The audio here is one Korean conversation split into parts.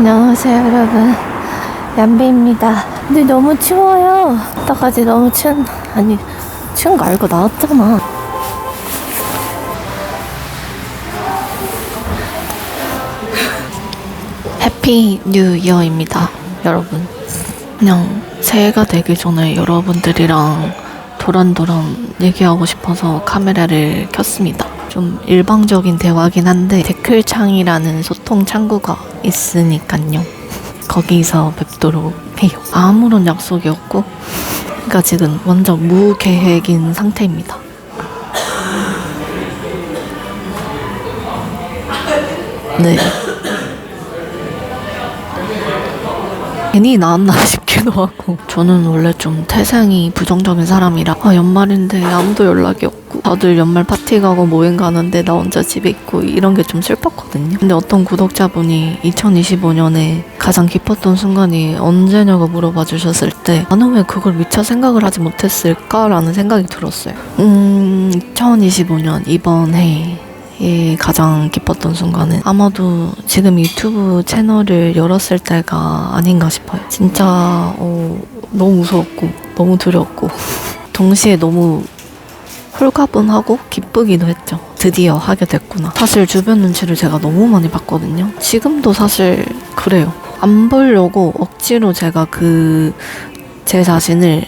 안녕하세요 여러분. 얀비입니다. 근데 너무 추워요. 아까까지 너무 추운 아니 추운 거 알고 나왔잖아. 해피 뉴 이어입니다 여러분. 그냥 새해가 되기 전에 여러분들이랑 도란도란 얘기하고 싶어서 카메라를 켰습니다. 좀 일방적인 대화긴 한데 댓글창이라는 소통 창구가 있으니까요. 거기서 뵙도록 해요. 아무런 약속이 없고 그러니까 지금 완전 무계획인 상태입니다. 네. 괜히 나왔나 싶 기도 하고. 저는 원래 좀 태생이 부정적인 사람이라 아 연말인데 아무도 연락이 없고 다들 연말 파티 가고 모임 가는데 나 혼자 집에 있고 이런 게 좀 슬펐거든요. 근데 어떤 구독자분이 2025년에 가장 기뻤던 순간이 언제냐고 물어봐 주셨을 때 나는 왜 그걸 미처 생각을 하지 못했을까라는 생각이 들었어요. 음 2025년 이번 해 예, 가장 기뻤던 순간은 아마도 지금 유튜브 채널을 열었을 때가 아닌가 싶어요. 진짜 어, 너무 무서웠고 너무 두려웠고 동시에 너무 홀가분하고 기쁘기도 했죠. 드디어 하게 됐구나. 사실 주변 눈치를 제가 너무 많이 봤거든요. 지금도 사실 그래요. 안 보려고 억지로 제가 그 제 자신을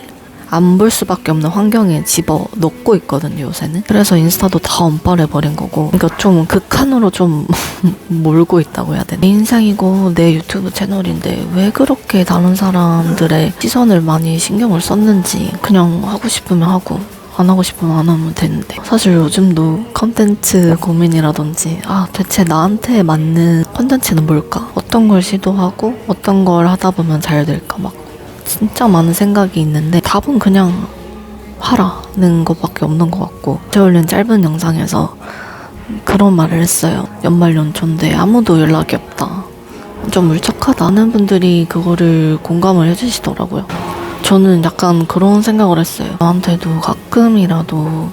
안 볼 수밖에 없는 환경에 집어 넣고 있거든요, 요새는. 그래서 인스타도 다 언팔해 버린 거고. 그러니까 좀 극한으로 좀 몰고 있다고 해야 되나. 내 인생이고 내 유튜브 채널인데 왜 그렇게 다른 사람들의 시선을 많이 신경을 썼는지 그냥 하고 싶으면 하고 안 하고 싶으면 안 하면 되는데 사실 요즘도 컨텐츠 고민이라든지 아 대체 나한테 맞는 컨텐츠는 뭘까 어떤 걸 시도하고 어떤 걸 하다 보면 잘 될까 막 진짜 많은 생각이 있는데 답은 그냥 하라는 것밖에 없는 것 같고 제가 올린 짧은 영상에서 그런 말을 했어요. 연말 연초인데 아무도 연락이 없다. 좀 울적하다. 하는 분들이 그거를 공감을 해주시더라고요. 저는 약간 그런 생각을 했어요. 저한테도 가끔이라도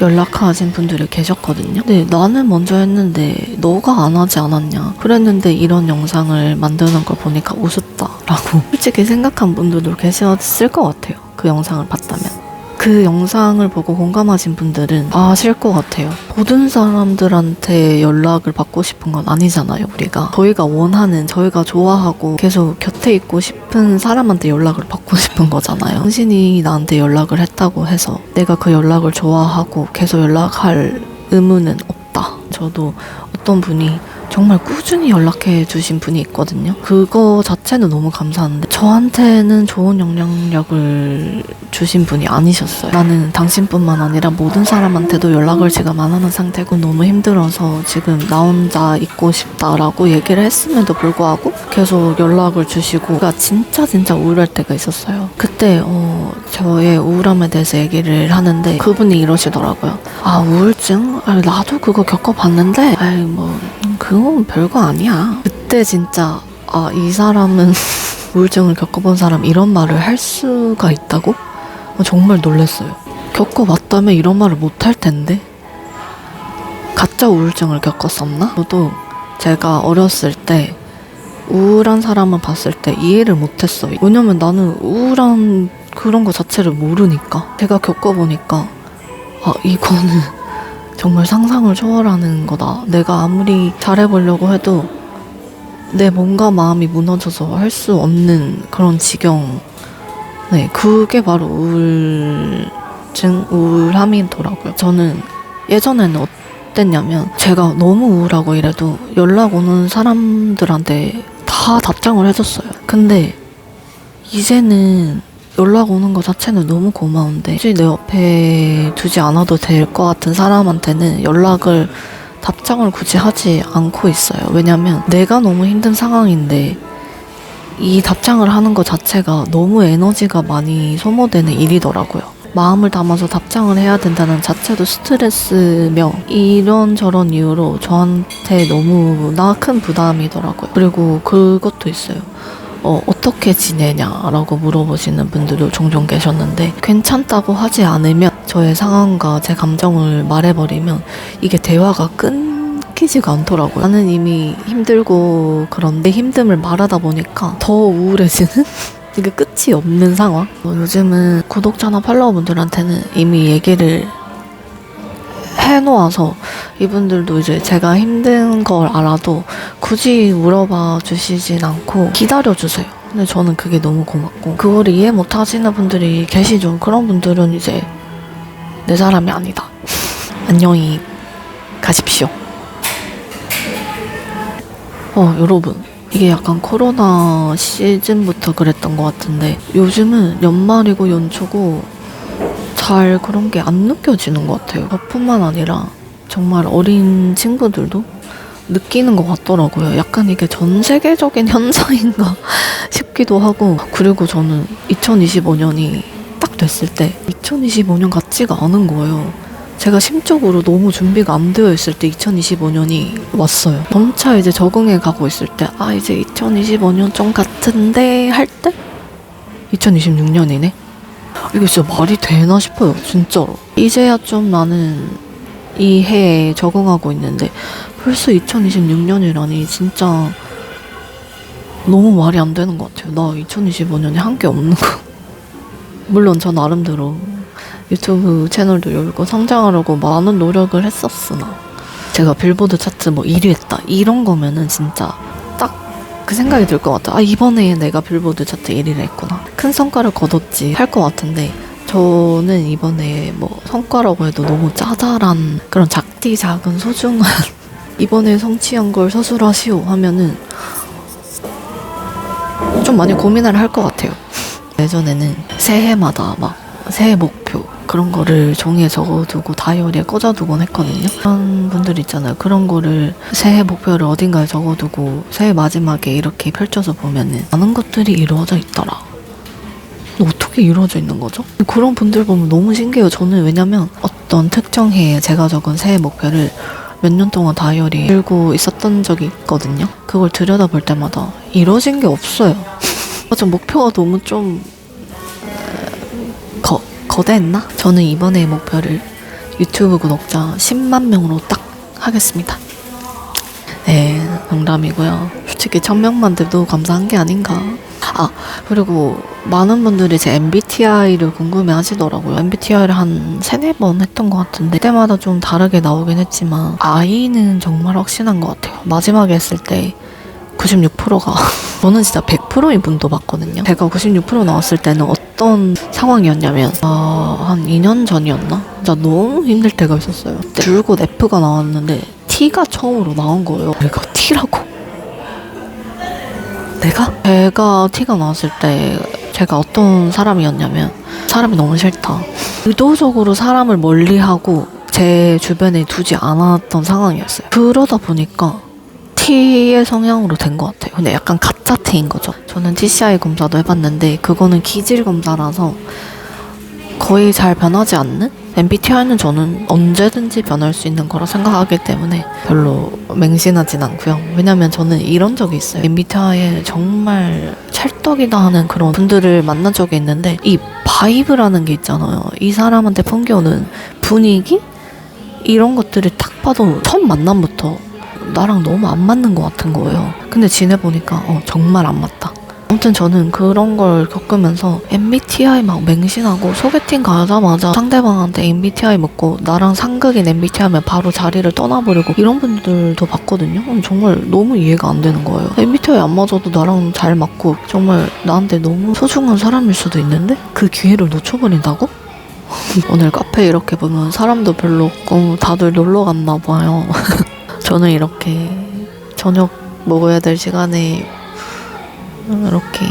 연락하신 분들이 계셨거든요. 근데 나는 먼저 했는데 너가 안 하지 않았냐. 그랬는데 이런 영상을 만드는 걸 보니까 우습다라고 솔직히 생각한 분들도 계셨을 것 같아요. 그 영상을 봤다면. 그 영상을 보고 공감하신 분들은 아실 것 같아요. 모든 사람들한테 연락을 받고 싶은 건 아니잖아요, 우리가. 저희가 원하는, 저희가 좋아하고 계속 곁에 있고 싶은 사람한테 연락을 받고 싶은 거잖아요. 당신이 나한테 연락을 했다고 해서 내가 그 연락을 좋아하고 계속 연락할 의무는 없다. 저도 어떤 분이 정말 꾸준히 연락해 주신 분이 있거든요. 그거 자체는 너무 감사한데 저한테는 좋은 영향력을 주신 분이 아니셨어요. 나는 당신뿐만 아니라 모든 사람한테도 연락을 지금 안 하는 상태고 너무 힘들어서 지금 나 혼자 있고 싶다라고 얘기를 했음에도 불구하고 계속 연락을 주시고 그러니까 진짜 진짜 우울할 때가 있었어요. 그때 어, 저의 우울함에 대해서 얘기를 하는데 그분이 이러시더라고요. 아 우울증? 아, 나도 그거 겪어봤는데 아이 뭐 그건 별거 아니야. 그때 진짜 아 이 사람은 우울증을 겪어본 사람 이런 말을 할 수가 있다고? 어, 정말 놀랐어요. 겪어봤다면 이런 말을 못할 텐데 가짜 우울증을 겪었었나? 저도 제가 어렸을 때 우울한 사람을 봤을 때 이해를 못했어요. 왜냐면 나는 우울한 그런 거 자체를 모르니까 제가 겪어보니까 아 이거는 정말 상상을 초월하는 거다. 내가 아무리 잘해보려고 해도 내 몸과 마음이 무너져서 할 수 없는 그런 지경. 네, 그게 바로 우울증, 우울함이더라고요. 저는 예전에는 어땠냐면 제가 너무 우울하고 이래도 연락 오는 사람들한테 다 답장을 해줬어요. 근데 이제는 연락 오는 거 자체는 너무 고마운데 굳이 내 옆에 두지 않아도 될 것 같은 사람한테는 연락을 답장을 굳이 하지 않고 있어요. 왜냐면 내가 너무 힘든 상황인데 이 답장을 하는 것 자체가 너무 에너지가 많이 소모되는 일이더라고요. 마음을 담아서 답장을 해야 된다는 자체도 스트레스며 이런저런 이유로 저한테 너무나 큰 부담이더라고요. 그리고 그것도 있어요. 어, 어떻게 지내냐라고 물어보시는 분들도 종종 계셨는데 괜찮다고 하지 않으면 저의 상황과 제 감정을 말해버리면 이게 대화가 섞이지가 않더라고요. 나는 이미 힘들고 그런데 힘듦을 말하다 보니까 더 우울해지는? 이게 끝이 없는 상황? 어, 요즘은 구독자나 팔로워분들한테는 이미 얘기를 해놓아서 이분들도 이제 제가 힘든 걸 알아도 굳이 물어봐 주시진 않고 기다려 주세요. 근데 저는 그게 너무 고맙고 그거를 이해 못 하시는 분들이 계시죠. 그런 분들은 이제 내 사람이 아니다. 안녕히 가십시오. 어, 여러분. 이게 약간 코로나 시즌부터 그랬던 것 같은데 요즘은 연말이고 연초고 잘 그런 게 안 느껴지는 것 같아요. 저뿐만 아니라 정말 어린 친구들도 느끼는 것 같더라고요. 약간 이게 전 세계적인 현상인가 싶기도 하고 그리고 저는 2025년이 딱 됐을 때 2025년 같지가 않은 거예요. 제가 심적으로 너무 준비가 안 되어 있을 때 2025년이 왔어요. 점차 이제 적응해 가고 있을 때, 아, 이제 2025년 좀 같은데 할 때? 2026년이네? 이게 진짜 말이 되나 싶어요, 진짜로. 이제야 좀 나는 이 해에 적응하고 있는데, 벌써 2026년이라니, 진짜 너무 말이 안 되는 것 같아요. 나 2025년에 한 게 없는 거. 물론 저 나름대로 유튜브 채널도 열고 성장하려고 많은 노력을 했었으나 제가 빌보드 차트 뭐 1위 했다 이런 거면은 진짜 딱 그 생각이 들 것 같아. 아 이번에 내가 빌보드 차트 1위를 했구나. 큰 성과를 거뒀지. 할 것 같은데. 저는 이번에 뭐 성과라고 해도 너무 짜잘한 그런 작디 작은 소중한 이번에 성취한 걸 서술하시오 하면은 좀 많이 고민을 할 것 같아요. 예전에는 새해마다 막 새해 목표 그런 거를 종이에 적어두고 다이어리에 꽂아두곤 했거든요. 그런 분들 있잖아요. 그런 거를 새해 목표를 어딘가에 적어두고 새해 마지막에 이렇게 펼쳐서 보면은 많은 것들이 이루어져 있더라. 어떻게 이루어져 있는 거죠? 그런 분들 보면 너무 신기해요. 저는 왜냐면 어떤 특정 해에 제가 적은 새해 목표를 몇 년 동안 다이어리 들고 있었던 적이 있거든요. 그걸 들여다볼 때마다 이루어진 게 없어요. 맞아, 목표가 너무 좀 거, 거대했나? 저는 이번에 목표를 유튜브 구독자 10만 명으로 딱 하겠습니다. 네, 농담이고요. 솔직히 1000명만 돼도 감사한 게 아닌가. 아, 그리고 많은 분들이 제 MBTI를 궁금해 하시더라고요. MBTI를 한 세네 번 했던 것 같은데, 그때마다 좀 다르게 나오긴 했지만, I는 정말 확신한 것 같아요. 마지막에 했을 때 96%가 저는 진짜 100%인 분도 봤거든요. 제가 96% 나왔을 때는 어떤 상황이었냐면 아, 한 2년 전이었나? 진짜 너무 힘들 때가 있었어요. 줄곧 F가 나왔는데 T가 처음으로 나온 거예요. 내가 T라고? 내가? 제가 T가 나왔을 때 제가 어떤 사람이었냐면 사람이 너무 싫다. 의도적으로 사람을 멀리하고 제 주변에 두지 않았던 상황이었어요. 그러다 보니까 T의 성향으로 된 것 같아요. 근데 약간 가짜 T인 거죠. 저는 TCI 검사도 해봤는데 그거는 기질 검사라서 거의 잘 변하지 않는? MBTI는 저는 언제든지 변할 수 있는 거라 생각하기 때문에 별로 맹신하진 않고요. 왜냐면 저는 이런 적이 있어요. MBTI에 정말 찰떡이다 하는 그런 분들을 만난 적이 있는데 이 바이브라는 게 있잖아요. 이 사람한테 풍겨오는 분위기? 이런 것들을 딱 봐도 첫 만남부터 나랑 너무 안 맞는 것 같은 거예요. 근데 지내보니까 어, 정말 안 맞다. 아무튼 저는 그런 걸 겪으면서 MBTI 막 맹신하고 소개팅 가자마자 상대방한테 MBTI 묻고 나랑 상극인 MBTI면 바로 자리를 떠나버리고 이런 분들도 봤거든요. 음, 정말 너무 이해가 안 되는 거예요. MBTI 안 맞아도 나랑 잘 맞고 정말 나한테 너무 소중한 사람일 수도 있는데 그 기회를 놓쳐버린다고? 오늘 카페 이렇게 보면 사람도 별로 없고 다들 놀러 갔나 봐요. 저는 이렇게 저녁 먹어야 될 시간에 이렇게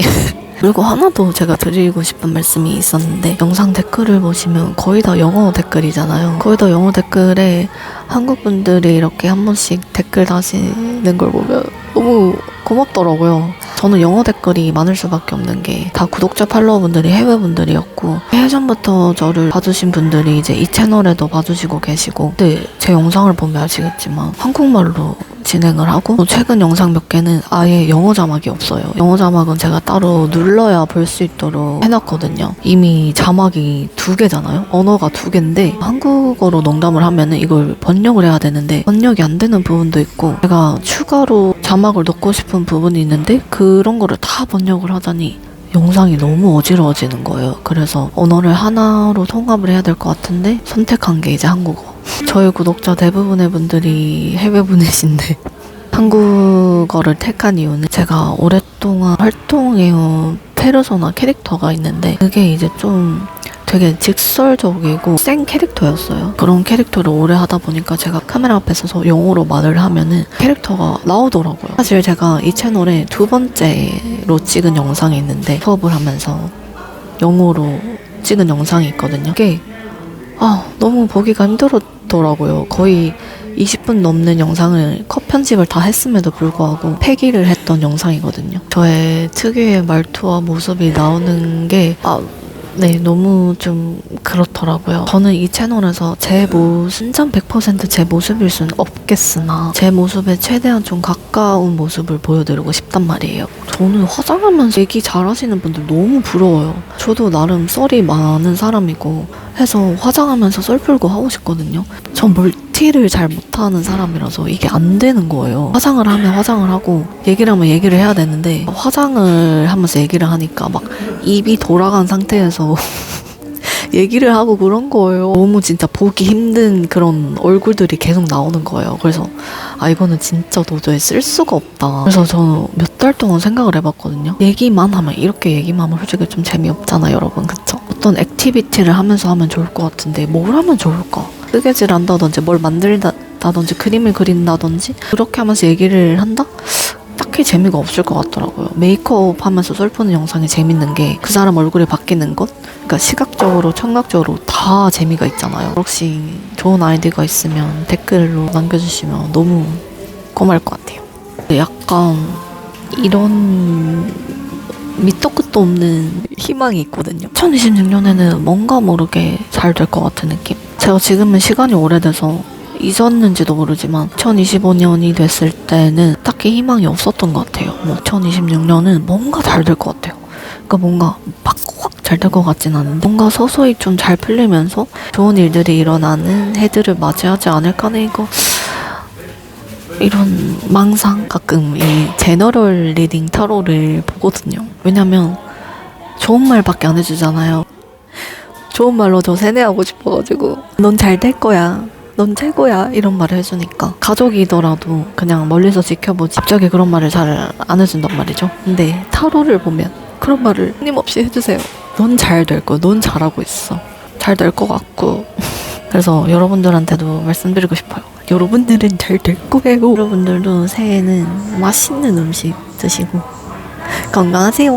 그리고 하나 더 제가 드리고 싶은 말씀이 있었는데 영상 댓글을 보시면 거의 다 영어 댓글이잖아요. 거의 다 영어 댓글에 한국 분들이 이렇게 한 번씩 댓글 다시는 걸 보면 너무 고맙더라고요. 저는 영어 댓글이 많을 수밖에 없는 게 다 구독자 팔로워분들이 해외 분들이었고 예전부터 저를 봐주신 분들이 이제 이 채널에도 봐주시고 계시고 근데 제 영상을 보면 아시겠지만 한국말로 진행을 하고 또 최근 영상 몇 개는 아예 영어 자막이 없어요. 영어 자막은 제가 따로 눌러야 볼 수 있도록 해놨거든요. 이미 자막이 두 개잖아요. 언어가 두 개인데 한국어로 농담을 하면은 이걸 번역을 해야 되는데 번역이 안 되는 부분도 있고 제가 추가로 자막을 넣고 싶은 부분이 있는데 그런 거를 다 번역을 하자니 영상이 너무 어지러워지는 거예요. 그래서 언어를 하나로 통합을 해야 될 것 같은데 선택한 게 이제 한국어. 저희 구독자 대부분의 분들이 해외 분이신데 한국어를 택한 이유는 제가 오랫동안 활동해온 페르소나 캐릭터가 있는데 그게 이제 좀 되게 직설적이고 센 캐릭터였어요. 그런 캐릭터를 오래 하다 보니까 제가 카메라 앞에 서서 영어로 말을 하면은 캐릭터가 나오더라고요. 사실 제가 이 채널에 두 번째로 찍은 영상이 있는데 수업을 하면서 영어로 찍은 영상이 있거든요. 이게 아 너무 보기가 힘들었더라고요. 거의 20분 넘는 영상을 컷 편집을 다 했음에도 불구하고 폐기를 했던 영상이거든요. 저의 특유의 말투와 모습이 나오는 게 아, 네, 너무 좀 그렇더라고요. 저는 이 채널에서 제 모습, 완전 100%제 모습일 수는 없겠으나 제 모습에 최대한 좀 가까운 모습을 보여드리고 싶단 말이에요. 저는 화장하면서 얘기 잘하시는 분들 너무 부러워요. 저도 나름 썰이 많은 사람이고 해서 화장하면서 썰 풀고 하고 싶거든요. 전 멀티를 잘 못하는 사람이라서 이게 안 되는 거예요. 화장을 하면 화장을 하고 얘기를 하면 얘기를 해야 되는데 화장을 하면서 얘기를 하니까 막 입이 돌아간 상태에서 얘기를 하고 그런 거예요. 너무 진짜 보기 힘든 그런 얼굴들이 계속 나오는 거예요. 그래서 아 이거는 진짜 도저히 쓸 수가 없다. 그래서 저는 몇 달 동안 생각을 해봤거든요. 얘기만 하면 이렇게 얘기만 하면 솔직히 좀 재미없잖아 여러분 그쵸? 어떤 액티비티를 하면서 하면 좋을 것 같은데 뭘 하면 좋을까? 뜨개질 한다든지 뭘 만들다든지 그림을 그린다든지 그렇게 하면서 얘기를 한다? 딱히 재미가 없을 것 같더라고요. 메이크업 하면서 썰푸는 영상이 재밌는 게 그 사람 얼굴이 바뀌는 것? 그러니까 시각적으로, 청각적으로 다 재미가 있잖아요. 혹시 좋은 아이디어가 있으면 댓글로 남겨주시면 너무 고마울 것 같아요. 약간 이런 밑도 끝도 없는 희망이 있거든요. 2026년에는 뭔가 모르게 잘 될 것 같은 느낌? 제가 지금은 시간이 오래돼서 잊었는지도 모르지만 2025년이 됐을 때는 딱히 희망이 없었던 것 같아요. 뭐 2026년은 뭔가 잘 될 것 같아요. 그러니까 뭔가 막 확 잘 될 것 같진 않은데 뭔가 서서히 좀 잘 풀리면서 좋은 일들이 일어나는 해들을 맞이하지 않을까네 이거 이런 망상 가끔 이 제너럴 리딩 타로를 보거든요. 왜냐면 좋은 말밖에 안 해주잖아요. 좋은 말로 저 세뇌하고 싶어가지고 넌 잘 될 거야. 넌 최고야 이런 말을 해주니까. 가족이더라도 그냥 멀리서 지켜보지. 갑자기 그런 말을 잘 안 해준단 말이죠. 근데 타로를 보면 그런 말을 끊임없이 해주세요. 넌 잘 될 거야 넌 잘하고 있어. 잘 될 것 같고. 그래서 여러분들한테도 말씀드리고 싶어요. 여러분들은 잘 될 거예요. 여러분들도 새해에는 맛있는 음식 드시고 건강하세요